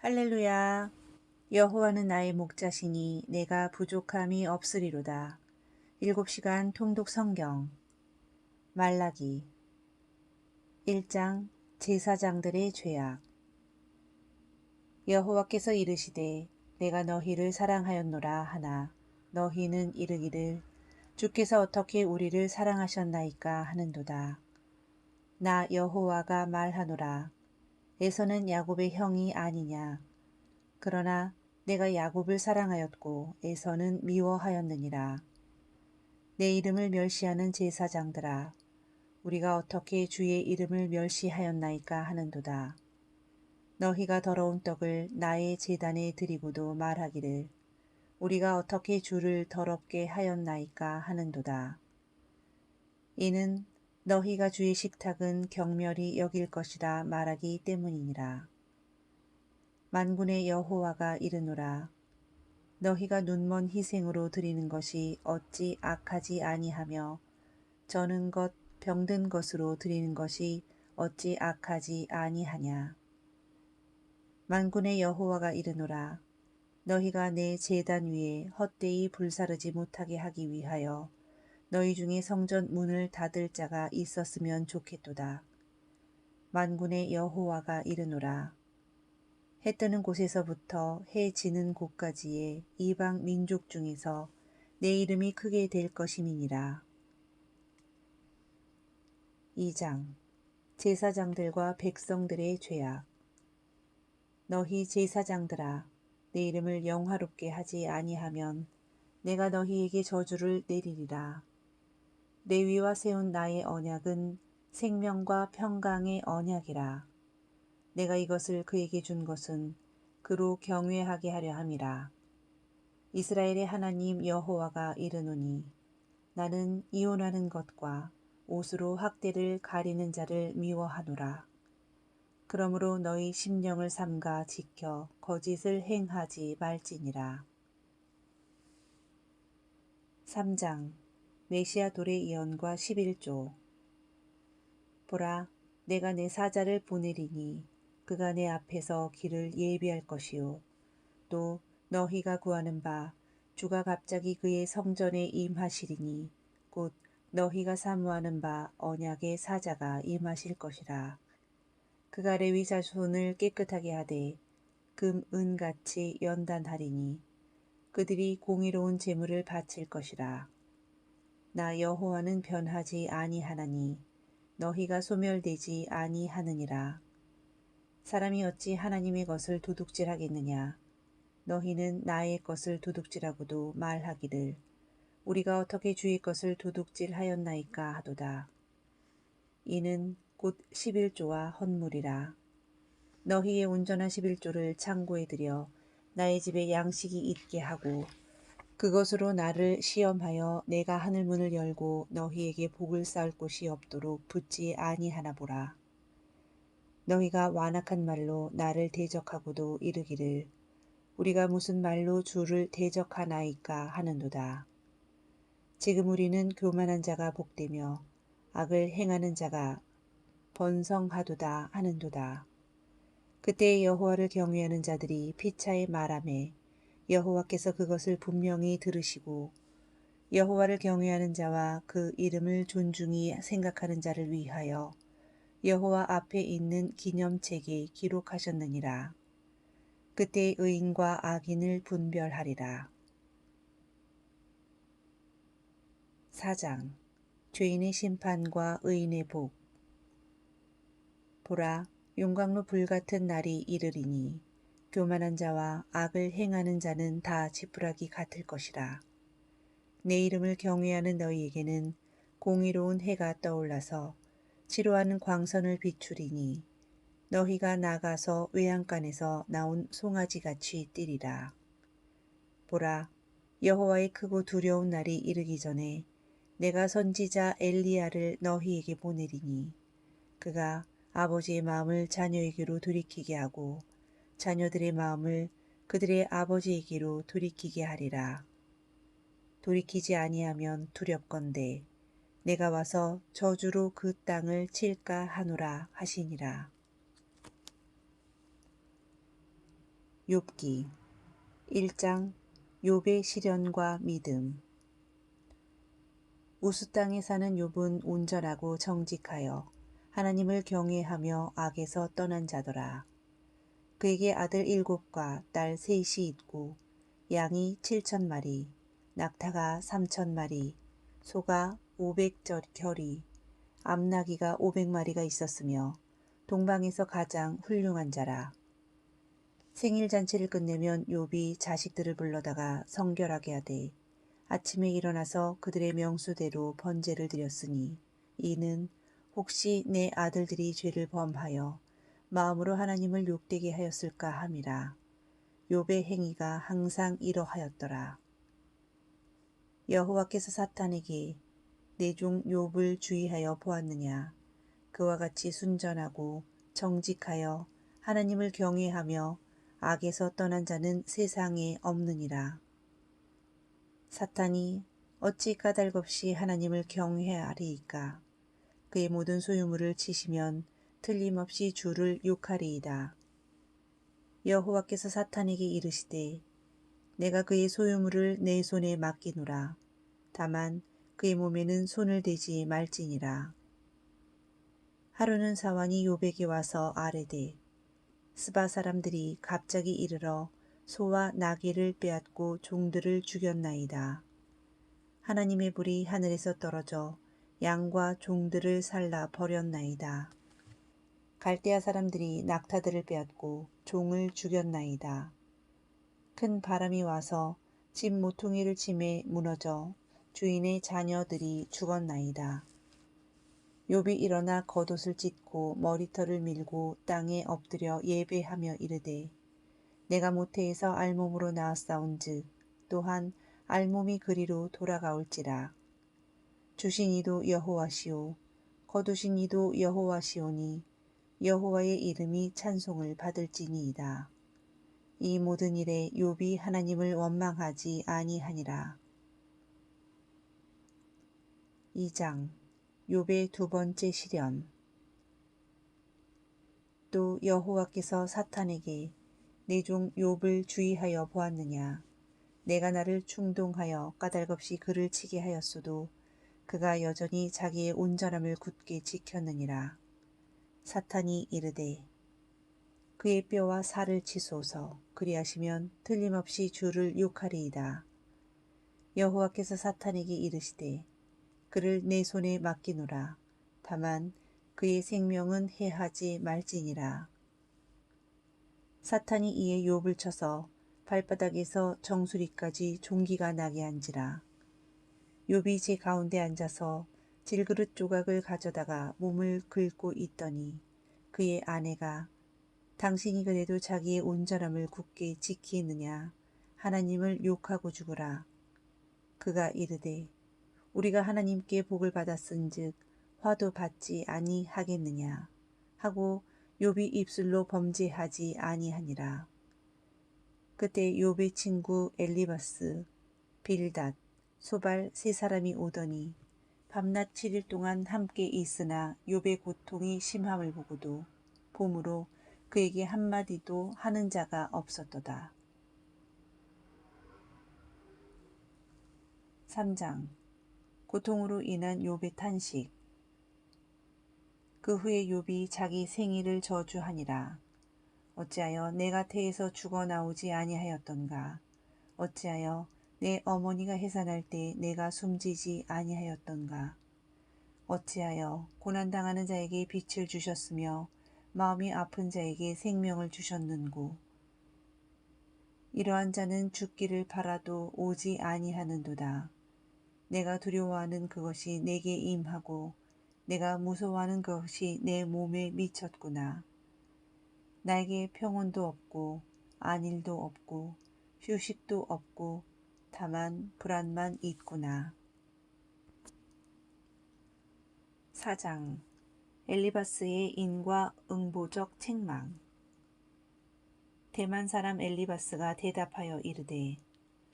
할렐루야. 여호와는 나의 목자시니 내가 부족함이 없으리로다. 일곱 시간 통독 성경 말라기 1장 제사장들의 죄악 여호와께서 이르시되 내가 너희를 사랑하였노라 하나 너희는 이르기를 주께서 어떻게 우리를 사랑하셨나이까 하는도다. 나 여호와가 말하노라 에서는 야곱의 형이 아니냐. 그러나 내가 야곱을 사랑하였고 에서는 미워하였느니라. 내 이름을 멸시하는 제사장들아 우리가 어떻게 주의 이름을 멸시하였나이까 하는도다. 너희가 더러운 떡을 나의 제단에 드리고도 말하기를 우리가 어떻게 주를 더럽게 하였나이까 하는도다. 이는 너희가 주의 식탁은 경멸이 여길 것이라 말하기 때문이니라. 만군의 여호와가 이르노라. 너희가 눈먼 희생으로 드리는 것이 어찌 악하지 아니하며 저는 것 병든 것으로 드리는 것이 어찌 악하지 아니하냐. 만군의 여호와가 이르노라. 너희가 내 제단 위에 헛되이 불사르지 못하게 하기 위하여 너희 중에 성전 문을 닫을 자가 있었으면 좋겠도다. 만군의 여호와가 이르노라. 해 뜨는 곳에서부터 해 지는 곳까지의 이방 민족 중에서 내 이름이 크게 될 것임이니라. 2장 제사장들과 백성들의 죄악 너희 제사장들아 내 이름을 영화롭게 하지 아니하면 내가 너희에게 저주를 내리리라. 내 위와 세운 나의 언약은 생명과 평강의 언약이라. 내가 이것을 그에게 준 것은 그로 경외하게 하려 함이라. 이스라엘의 하나님 여호와가 이르노니 나는 이혼하는 것과 옷으로 학대를 가리는 자를 미워하노라. 그러므로 너희 심령을 삼가 지켜 거짓을 행하지 말지니라. 3장 메시아 돌의 예언과 11조. 보라 내가 내 사자를 보내리니 그가 내 앞에서 길을 예비할 것이요. 또 너희가 구하는 바 주가 갑자기 그의 성전에 임하시리니 곧 너희가 사모하는 바 언약의 사자가 임하실 것이라. 그가 레위 자손을 깨끗하게 하되 금 은같이 연단하리니 그들이 공의로운 재물을 바칠 것이라 나 여호와는 변하지 아니하나니 너희가 소멸되지 아니하느니라. 사람이 어찌 하나님의 것을 도둑질하겠느냐. 너희는 나의 것을 도둑질하고도 말하기를 우리가 어떻게 주의 것을 도둑질하였나이까 하도다. 이는 곧 11조와 헌물이라. 너희의 온전한 11조를 창고에 들여 나의 집에 양식이 있게 하고 그것으로 나를 시험하여 내가 하늘 문을 열고 너희에게 복을 쌓을 곳이 없도록 붙지 아니하나 보라. 너희가 완악한 말로 나를 대적하고도 이르기를 우리가 무슨 말로 주를 대적하나이까 하는도다. 지금 우리는 교만한 자가 복되며 악을 행하는 자가 번성하도다 하는도다. 그때 여호와를 경외하는 자들이 피차에 말함에 여호와께서 그것을 분명히 들으시고 여호와를 경외하는 자와 그 이름을 존중히 생각하는 자를 위하여 여호와 앞에 있는 기념책에 기록하셨느니라. 그때 의인과 악인을 분별하리라. 4장 죄인의 심판과 의인의 복 보라 용광로 불같은 날이 이르리니 교만한 자와 악을 행하는 자는 다 지푸라기 같을 것이라. 내 이름을 경외하는 너희에게는 공의로운 해가 떠올라서 치료하는 광선을 비추리니 너희가 나가서 외양간에서 나온 송아지같이 뛰리라. 보라, 여호와의 크고 두려운 날이 이르기 전에 내가 선지자 엘리야를 너희에게 보내리니 그가 아버지의 마음을 자녀에게로 돌이키게 하고 자녀들의 마음을 그들의 아버지에게로 돌이키게 하리라. 돌이키지 아니하면 두렵건대 내가 와서 저주로 그 땅을 칠까 하노라 하시니라. 욥기 1장 욥의 시련과 믿음 우수 땅에 사는 욥은 온전하고 정직하여 하나님을 경외하며 악에서 떠난 자더라. 그에게 아들 일곱과 딸 셋이 있고 양이 칠천 마리, 낙타가 삼천 마리, 소가 오백 결이, 암나기가 오백 마리가 있었으며 동방에서 가장 훌륭한 자라. 생일 잔치를 끝내면 욥이 자식들을 불러다가 성결하게 하되 아침에 일어나서 그들의 명수대로 번제를 드렸으니 이는 혹시 내 아들들이 죄를 범하여 마음으로 하나님을 욕되게 하였을까 함이라. 욥의 행위가 항상 이러하였더라. 여호와께서 사탄에게 내 종 욥을 주의하여 보았느냐 그와 같이 순전하고 정직하여 하나님을 경외하며 악에서 떠난 자는 세상에 없느니라. 사탄이 어찌 까닭없이 하나님을 경외하리이까. 그의 모든 소유물을 치시면 틀림없이 주를 욕하리이다. 여호와께서 사탄에게 이르시되 내가 그의 소유물을 내 손에 맡기노라. 다만 그의 몸에는 손을 대지 말지니라. 하루는 사환이 요백에 와서 아뢰되 스바 사람들이 갑자기 이르러 소와 나귀를 빼앗고 종들을 죽였나이다. 하나님의 불이 하늘에서 떨어져 양과 종들을 살라 버렸나이다. 갈대아 사람들이 낙타들을 빼앗고 종을 죽였나이다. 큰 바람이 와서 집 모퉁이를 침에 무너져 주인의 자녀들이 죽었나이다. 욥이 일어나 겉옷을 찢고 머리털을 밀고 땅에 엎드려 예배하며 이르되 내가 모태에서 알몸으로 나왔사온즉 또한 알몸이 그리로 돌아가올지라 주신 이도 여호와시오 거두신 이도 여호와시오니 여호와의 이름이 찬송을 받을지니이다. 이 모든 일에 욥이 하나님을 원망하지 아니하니라. 2장 욥의 두 번째 시련 또 여호와께서 사탄에게 내 종 욥을 주의하여 보았느냐 내가 나를 충동하여 까닭없이 그를 치게 하였어도 그가 여전히 자기의 온전함을 굳게 지켰느니라 사탄이 이르되 그의 뼈와 살을 치소서 그리하시면 틀림없이 주를 욕하리이다 여호와께서 사탄에게 이르시되 그를 내 손에 맡기노라. 다만 그의 생명은 해하지 말지니라. 사탄이 이에 욥을 쳐서 발바닥에서 정수리까지 종기가 나게 한지라. 욥이 제 가운데 앉아서 질그릇 조각을 가져다가 몸을 긁고 있더니 그의 아내가 당신이 그래도 자기의 온전함을 굳게 지키느냐 하나님을 욕하고 죽으라. 그가 이르되 우리가 하나님께 복을 받았은즉 화도 받지 아니하겠느냐 하고 욥이 입술로 범죄하지 아니하니라. 그때 욥의 친구 엘리바스, 빌닷, 소발 세 사람이 오더니 밤낮 7일 동안 함께 있으나 욥의 고통이 심함을 보고도 봄으로 그에게 한마디도 하는 자가 없었도다. 3장. 고통으로 인한 욥의 탄식. 그 후에 욥이 자기 생일을 저주하니라. 어찌하여 내가 태에서 죽어 나오지 아니하였던가? 어찌하여 내 어머니가 해산할 때 내가 숨지지 아니하였던가 어찌하여 고난당하는 자에게 빛을 주셨으며 마음이 아픈 자에게 생명을 주셨는고 이러한 자는 죽기를 바라도 오지 아니하는도다. 내가 두려워하는 그것이 내게 임하고 내가 무서워하는 것이 내 몸에 미쳤구나. 나에게 평온도 없고 안일도 없고 휴식도 없고 다만 불안만 있구나. 사장 엘리바스의 인과 응보적 책망 대만 사람 엘리바스가 대답하여 이르되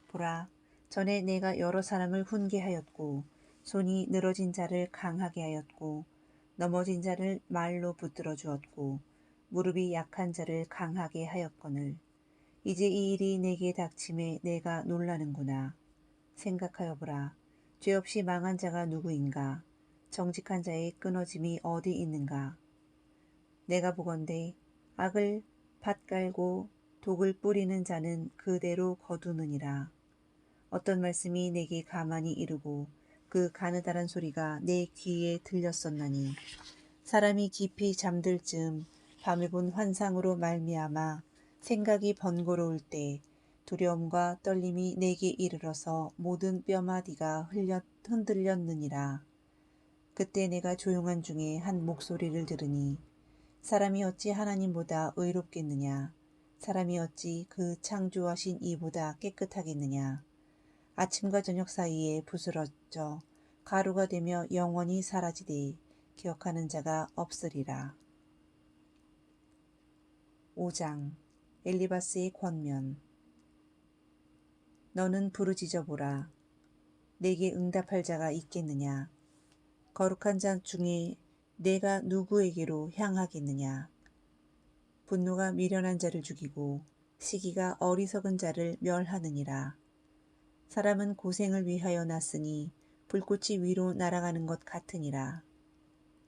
보라 전에 내가 여러 사람을 훈계하였고 손이 늘어진 자를 강하게 하였고 넘어진 자를 말로 붙들어 주었고 무릎이 약한 자를 강하게 하였거늘 이제 이 일이 내게 닥침에 내가 놀라는구나. 생각하여 보라. 죄 없이 망한 자가 누구인가? 정직한 자의 끊어짐이 어디 있는가? 내가 보건대 악을 밭갈고 독을 뿌리는 자는 그대로 거두느니라. 어떤 말씀이 내게 가만히 이르고 그 가느다란 소리가 내 귀에 들렸었나니 사람이 깊이 잠들 즈음 밤에 본 환상으로 말미암아 생각이 번거로울 때 두려움과 떨림이 내게 이르러서 모든 뼈마디가 흔들렸느니라. 그때 내가 조용한 중에 한 목소리를 들으니 사람이 어찌 하나님보다 의롭겠느냐 사람이 어찌 그 창조하신 이보다 깨끗하겠느냐 아침과 저녁 사이에 부스러져 가루가 되며 영원히 사라지되 기억하는 자가 없으리라. 5장 엘리바스의 권면 너는 부르짖어 보라. 내게 응답할 자가 있겠느냐? 거룩한 자 중에 내가 누구에게로 향하겠느냐? 분노가 미련한 자를 죽이고 시기가 어리석은 자를 멸하느니라. 사람은 고생을 위하여 났으니 불꽃이 위로 날아가는 것 같으니라.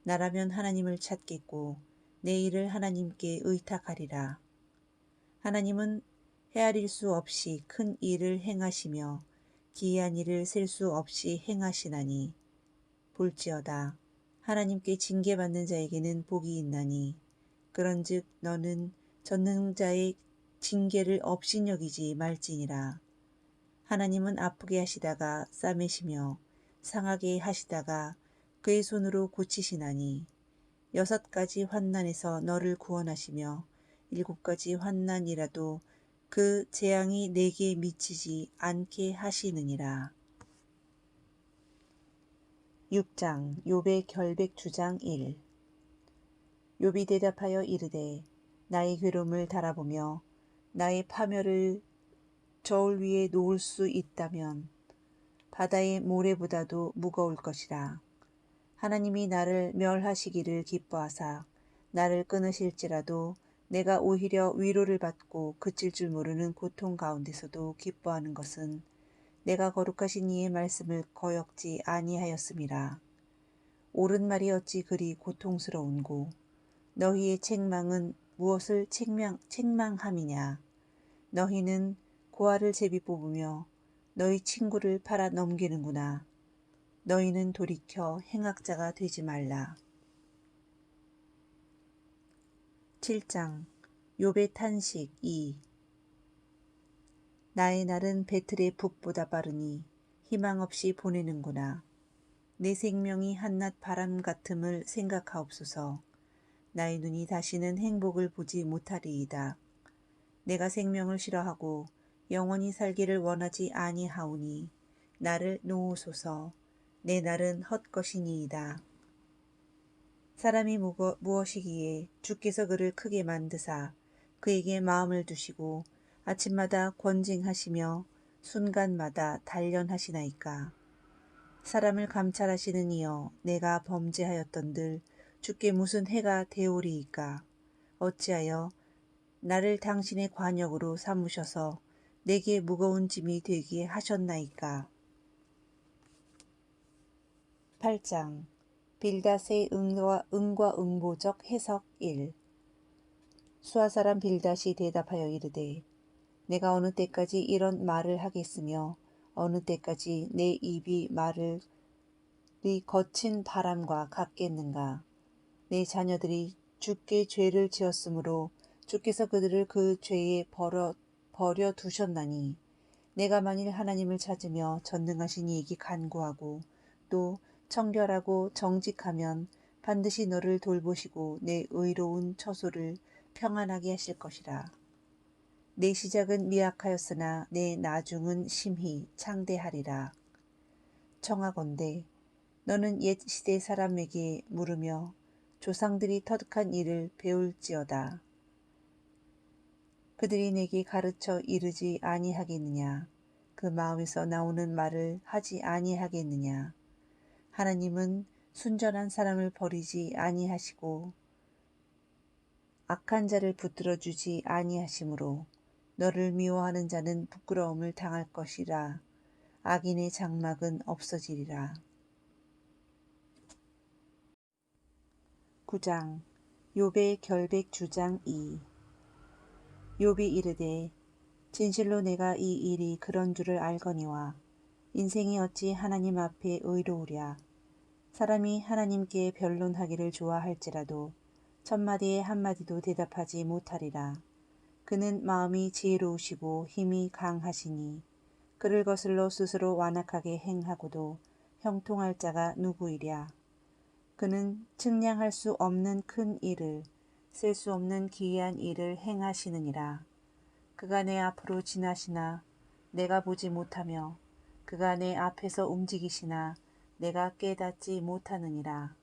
나라면 하나님을 찾겠고 내 일을 하나님께 의탁하리라. 하나님은 헤아릴 수 없이 큰 일을 행하시며 기이한 일을 셀 수 없이 행하시나니 볼지어다. 하나님께 징계받는 자에게는 복이 있나니 그런즉 너는 전능자의 징계를 업신여기지 말지니라. 하나님은 아프게 하시다가 싸매시며 상하게 하시다가 그의 손으로 고치시나니 여섯 가지 환난에서 너를 구원하시며 일곱 가지 환난이라도 그 재앙이 내게 미치지 않게 하시느니라. 6장 욥의 결백 주장 1 욥이 대답하여 이르되 나의 괴로움을 달아보며 나의 파멸을 저울 위에 놓을 수 있다면 바다의 모래보다도 무거울 것이라. 하나님이 나를 멸하시기를 기뻐하사 나를 끊으실지라도 내가 오히려 위로를 받고 그칠 줄 모르는 고통 가운데서도 기뻐하는 것은 내가 거룩하신 이의 말씀을 거역지 아니하였음이라. 옳은 말이 어찌 그리 고통스러운고 너희의 책망은 무엇을 책망, 책망함이냐. 너희는 고아를 제비 뽑으며 너희 친구를 팔아 넘기는구나. 너희는 돌이켜 행악자가 되지 말라. 7장 욥의 탄식 2 나의 날은 배틀의 북보다 빠르니 희망 없이 보내는구나. 내 생명이 한낮 바람 같음을 생각하옵소서. 나의 눈이 다시는 행복을 보지 못하리이다. 내가 생명을 싫어하고 영원히 살기를 원하지 아니하오니 나를 놓으소서. 내 날은 헛것이니이다. 사람이 무엇이기에 주께서 그를 크게 만드사 그에게 마음을 두시고 아침마다 권징하시며 순간마다 단련하시나이까. 사람을 감찰하시는 이여 내가 범죄하였던들 주께 무슨 해가 되오리이까. 어찌하여 나를 당신의 관역으로 삼으셔서 내게 무거운 짐이 되게 하셨나이까. 8장 빌닷의 응과, 응과 응보적 해석 1 수아사람 빌닷이 대답하여 이르되 내가 어느 때까지 이런 말을 하겠으며 어느 때까지 내 입이 말을 네 거친 바람과 같겠는가? 내 자녀들이 주께 죄를 지었으므로 주께서 그들을 그 죄에 버려, 버려 두셨나니 내가 만일 하나님을 찾으며 전능하신 이에게 간구하고 또 청결하고 정직하면 반드시 너를 돌보시고 내 의로운 처소를 평안하게 하실 것이라. 내 시작은 미약하였으나 내 나중은 심히 창대하리라. 청하건대 너는 옛 시대 사람에게 물으며 조상들이 터득한 일을 배울지어다. 그들이 내게 가르쳐 이르지 아니하겠느냐. 그 마음에서 나오는 말을 하지 아니하겠느냐. 하나님은 순전한 사람을 버리지 아니하시고 악한 자를 붙들어 주지 아니하시므로 너를 미워하는 자는 부끄러움을 당할 것이라. 악인의 장막은 없어지리라. 9장 욥의 결백 주장 2 욥이 이르되 진실로 내가 이 일이 그런 줄을 알거니와 인생이 어찌 하나님 앞에 의로우랴 사람이 하나님께 변론하기를 좋아할지라도 첫마디에 한마디도 대답하지 못하리라 그는 마음이 지혜로우시고 힘이 강하시니 그를 거슬러 스스로 완악하게 행하고도 형통할 자가 누구이랴 그는 측량할 수 없는 큰 일을 셀수 없는 기이한 일을 행하시느니라. 그가 내 앞으로 지나시나 내가 보지 못하며 그가 내 앞에서 움직이시나 내가 깨닫지 못하느니라.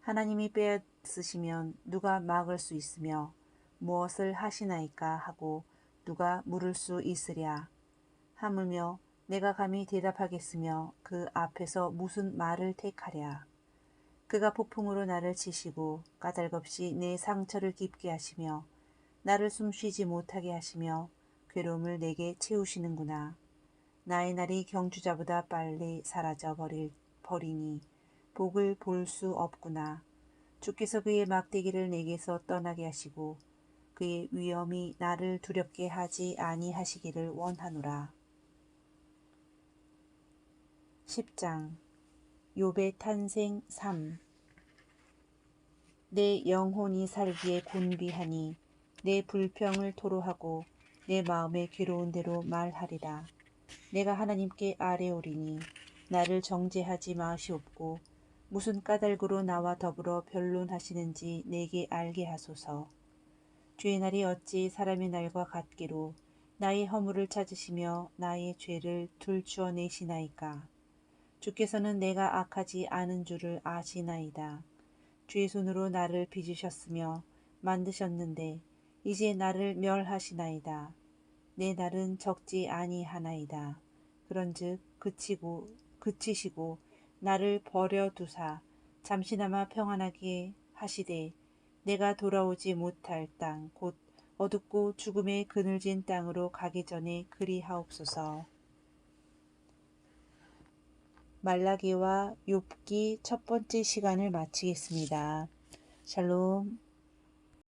하나님이 빼앗으시면 누가 막을 수 있으며 무엇을 하시나이까 하고 누가 물을 수 있으랴. 하물며 내가 감히 대답하겠으며 그 앞에서 무슨 말을 택하랴. 그가 폭풍으로 나를 치시고 까닭없이 내 상처를 깊게 하시며 나를 숨쉬지 못하게 하시며 괴로움을 내게 채우시는구나. 나의 날이 경주자보다 빨리 사라져 버릴 버리니 복을 볼 수 없구나. 주께서 그의 막대기를 내게서 떠나게 하시고 그의 위엄이 나를 두렵게 하지 아니하시기를 원하노라. 10장 욥의 탄생 3 내 영혼이 살기에 곤비하니 내 불평을 토로하고 내 마음의 괴로운 대로 말하리라. 내가 하나님께 아뢰오리니 나를 정죄하지 마시옵고 무슨 까닭으로 나와 더불어 변론하시는지 내게 알게 하소서. 주의 날이 어찌 사람의 날과 같기로 나의 허물을 찾으시며 나의 죄를 둘추어 내시나이까. 주께서는 내가 악하지 않은 줄을 아시나이다. 주의 손으로 나를 빚으셨으며 만드셨는데 이제 나를 멸하시나이다. 내 날은 적지 아니하나이다. 그런즉 그치고 그치시고 나를 버려 두사 잠시나마 평안하게 하시되 내가 돌아오지 못할 땅 곧 어둡고 죽음의 그늘진 땅으로 가기 전에 그리하옵소서. 말라기와 욥기 첫 번째 시간을 마치겠습니다. 샬롬